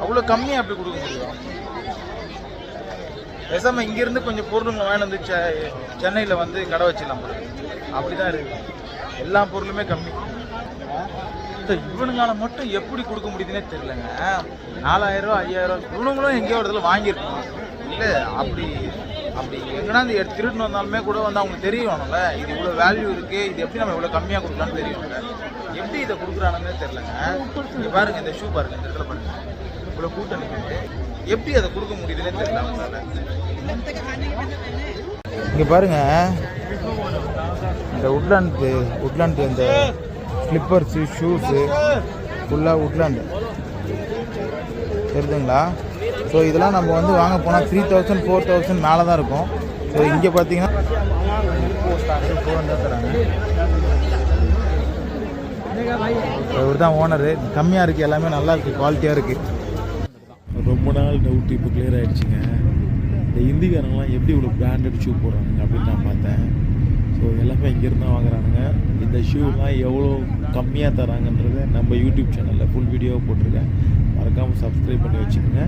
அவ்வளோ கம்மியாக அப்படி கொடுக்க முடியும். பேசாமல் இங்கேருந்து கொஞ்சம் பொருளுங்க வாங்கிட்டு வந்து செ- சென்னையில் வந்து கடை வச்சிடலாம் போல. அப்படி தான் இருக்கு. எல்லா பொருளுமே கம்மி. இந்த இவனுங்கால மட்டும் எப்படி கொடுக்க முடியுதுன்னே தெரியலங்க. நாலாயிரம் ரூபா ஐயாயிரம் இவனுங்களும் எங்கேயோ ஒரு இடத்துல வாங்கியிருக்கணும் இல்லை அப்படி அப்படி எங்கன்னா இந்த திருட்டு வந்தாலுமே கூட வந்து அவங்களுக்கு தெரியணும்ல இது இவ்வளோ வேல்யூ இருக்குது இது எப்படி நம்ம இவ்வளோ கம்மியாக கொடுக்கலாம்னு தெரியும்ல. எப்படி இதை கொடுக்குறானுன்னே தெரிலங்க இங்கே பாருங்க இந்த ஷூ பாருங்கள் இந்த இடத்துல பாருங்க. இவ்வளோ கூட்டம் நிற்குது எப்படி அதை கொடுக்க முடியுதுன்னு தெரியல அவங்களால. இங்கே பாருங்க. இந்த உட்லாண்டு உட்லாண்டு இந்த ஸ்லிப்பர்ஸு ஷூஸு ஃபுல்லாக உட்லாண்டு தெரியுதுங்களா? ஸோ இதெல்லாம் நம்ம வந்து வாங்க போனால் த்ரீ தௌசண்ட் ஃபோர் தௌசண்ட் மேலே தான் இருக்கும். ஸோ இங்கே பார்த்தீங்கன்னா ஃபோர் ஹண்ட்ரட் தராங்க இவர் தான் ஓனரு கம்மியாக இருக்குது எல்லாமே நல்லா இருக்குது குவாலிட்டியாக இருக்குது ரொம்ப நாள் டவுட் இப்போ கிளியர் ஆகிடுச்சிங்க இந்த இந்திக்காரங்களாம் எப்படி இவ்வளோ பிராண்டட் ஷூ போடுறாங்க அப்படின்னு நான் பார்த்தேன். ஸோ எல்லாமே இங்கேருந்து தான் வாங்குறானுங்க. இந்த ஷூலாம் எவ்வளோ கம்மியாக தராங்கன்றதை நம்ம யூடியூப் சேனலில் ஃபுல் வீடியோ போட்டிருக்கேன். மறக்காமல் சப்ஸ்கிரைப் பண்ணி வச்சுக்கோங்க.